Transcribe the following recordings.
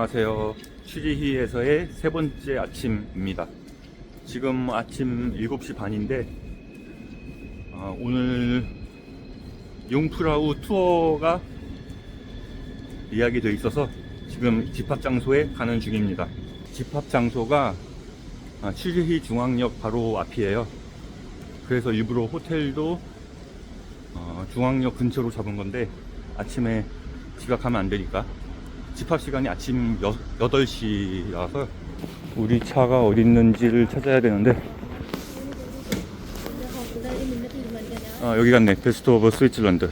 안녕하세요. 취지희에서의 세 번째 아침입니다. 지금 아침 7시 반인데, 아, 오늘 용프라우 투어가 이야기되어 있어서 지금 집합 장소에 가는 중입니다. 집합 장소가 아, 취지희 중앙역 바로 앞이에요. 그래서 일부러 호텔도 어, 중앙역 근처로 잡은 건데 아침에 지각하면 안 되니까 집합 시간이 아침 여, 8시라서 우리 차가 어디 있는지를 찾아야 되는데. 아 여기 갔네. 베스트 오브 스위tzerland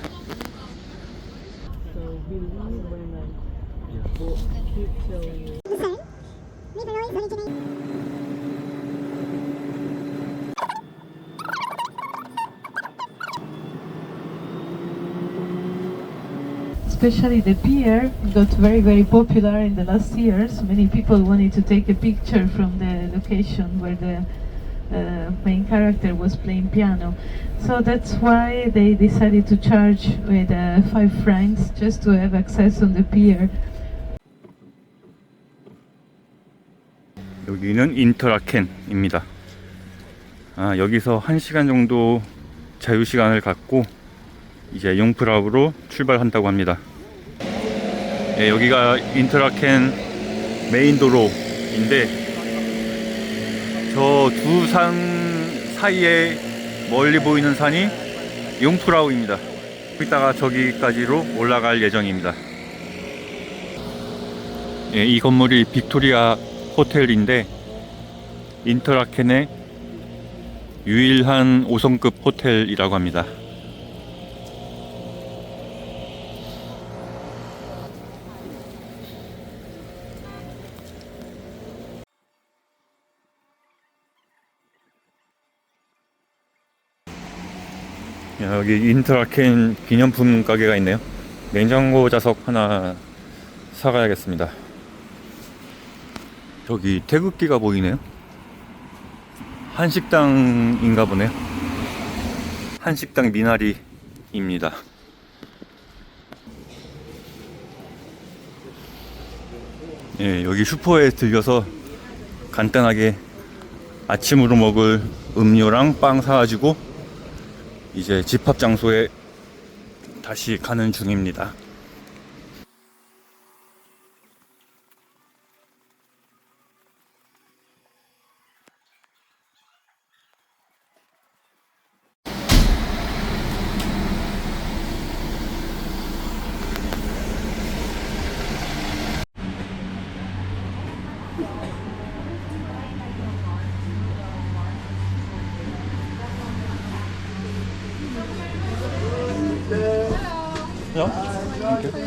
Especially the pier got very very popular in the last years. Many people wanted to take a picture from the location where the uh, main character was playing piano. So that's why they decided to charge with uh, five francs just to have access on the pier. 여기는 인터라켄입니다. 아, 여기서 1시간 정도 자유 시간을 갖고 이제 용프라우로 출발한다고 합니다. 예, 여기가 인터라켄 메인 도로인데 저 두 산 사이에 멀리 보이는 산이 용프라우입니다. 이따가 저기까지로 올라갈 예정입니다. 예, 이 건물이 빅토리아 호텔인데 인터라켄의 유일한 5성급 호텔이라고 합니다. 여기 인터라켄 기념품 가게가 있네요. 냉장고 자석 하나 사가야겠습니다. 저기 태극기가 보이네요. 한식당인가 보네요. 한식당 미나리입니다. 예, 여기 슈퍼에 들려서 간단하게 아침으로 먹을 음료랑 빵 사가지고 이제 집합 장소에 다시 가는 중입니다. Yeah. Okay.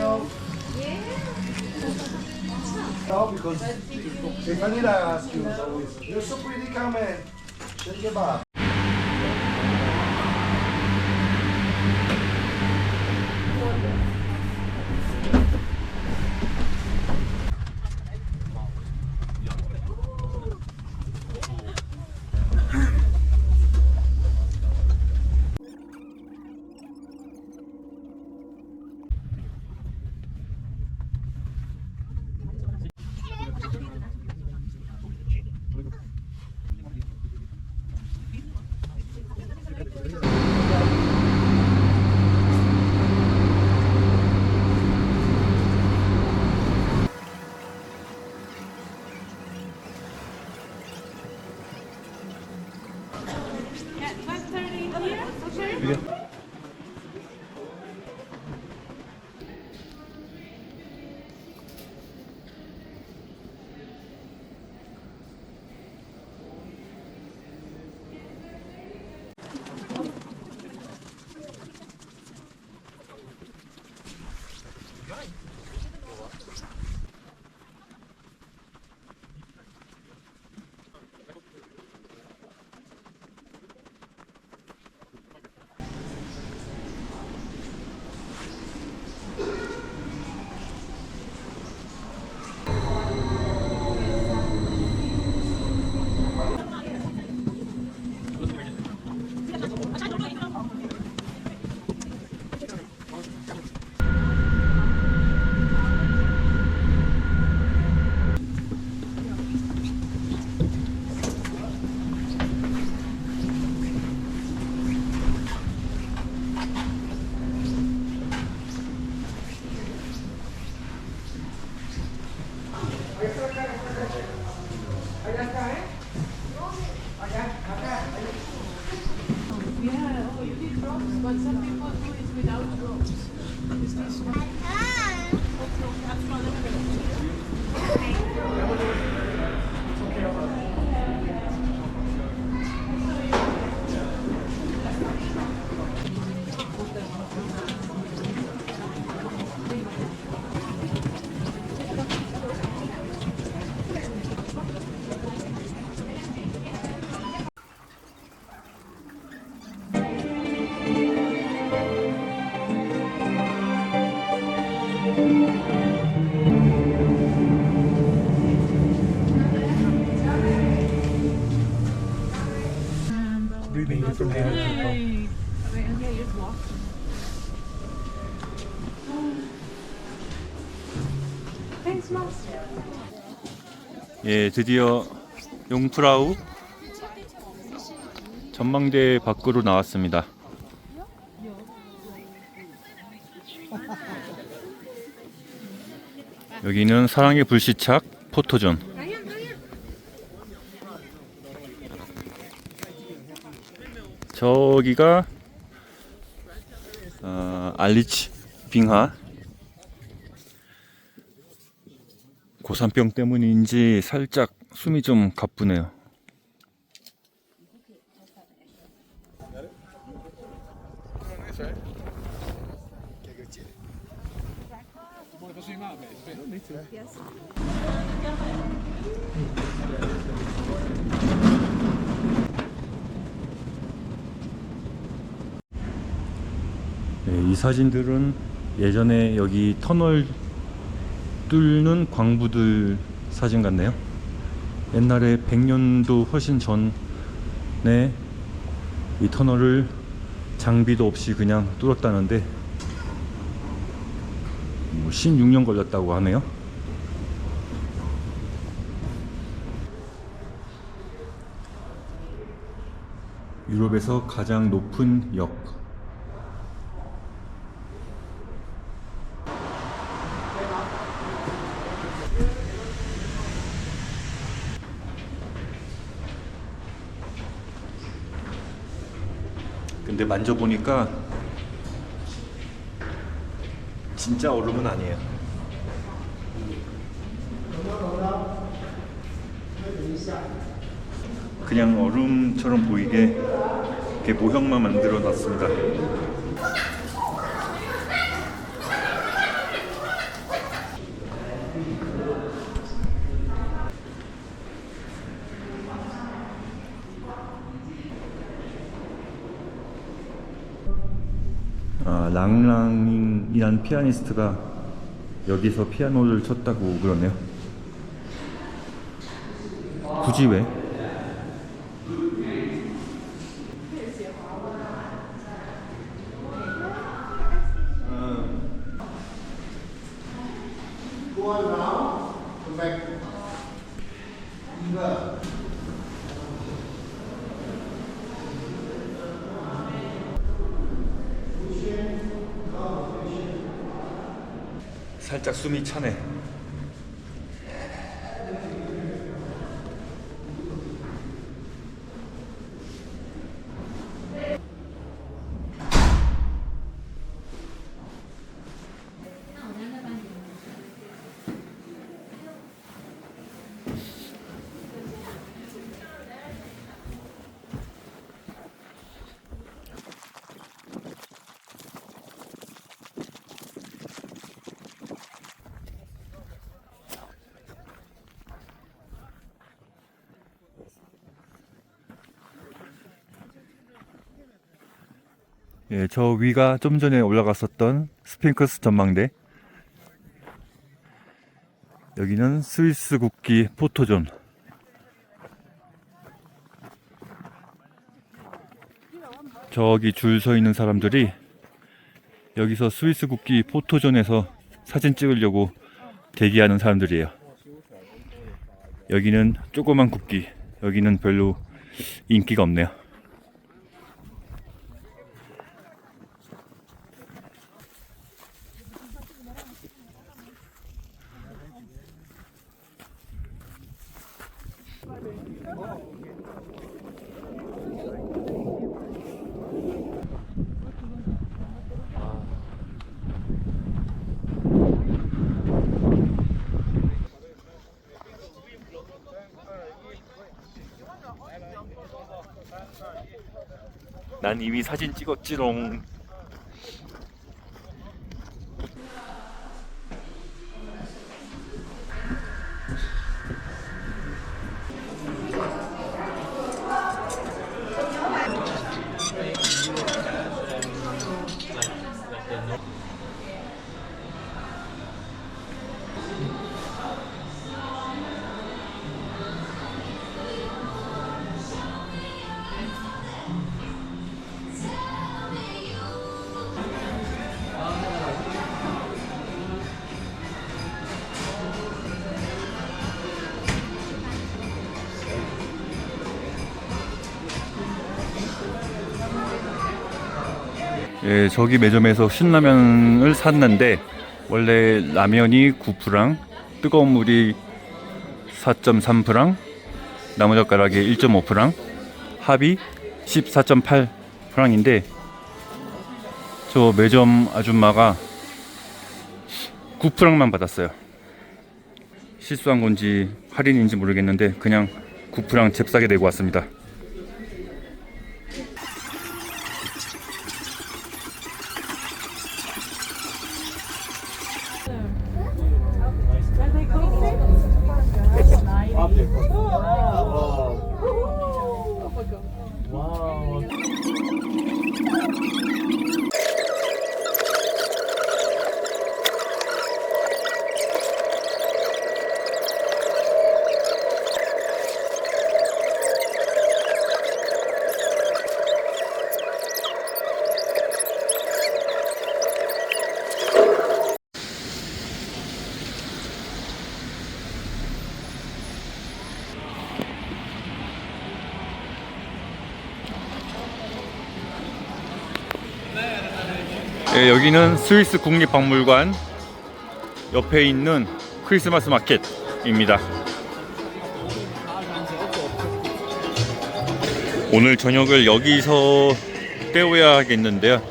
No, because if Anita asks you, you're so pretty, come in. Gel. 예, 드디어 용프라우 전망대 밖으로 나왔습니다. 여기는 사랑의 불시착 포토존. 저기가 어, 알리치 빙하 고산병 때문인지 살짝 숨이 좀 가쁘네요. 네, 이 사진들은 예전에 여기 터널 뚫는 광부들 사진 같네요. 옛날에 100년도 훨씬 전에 이 터널을 장비도 없이 그냥 뚫었다는데 뭐 16년 걸렸다고 하네요. 유럽에서 가장 높은 역 근데 만져보니까 진짜 얼음은 아니에요. 그냥 얼음처럼 보이게 이렇게 모형만 만들어 놨습니다. 아, 랑랑 이라는 피아니스트가 여기서 피아노를 쳤다고 그러네요. 굳이 왜? Go. Come back. 살짝 숨이 차네. 예, 저 위가 좀 전에 올라갔었던 스핑크스 전망대. 여기는 스위스 국기 포토존. 저기 줄 서 있는 사람들이 여기서 스위스 국기 포토존에서 사진 찍으려고 대기하는 사람들이에요. 여기는 조그만 국기, 여기는 별로 인기가 없네요. 난 이미 사진 찍었지롱. 예, 저기 매점에서 신라면을 샀는데 원래 라면이 9프랑, 뜨거운 물이 4.3프랑, 나무젓가락이 1.5프랑, 합이 14.8프랑인데 저 매점 아줌마가 9프랑만 받았어요. 실수한 건지 할인인지 모르겠는데 그냥 9프랑 잽싸게 내고 왔습니다. 예, 여기는 스위스 국립박물관 옆에 있는 크리스마스 마켓입니다. 오늘 저녁을 여기서 때워야겠는데요.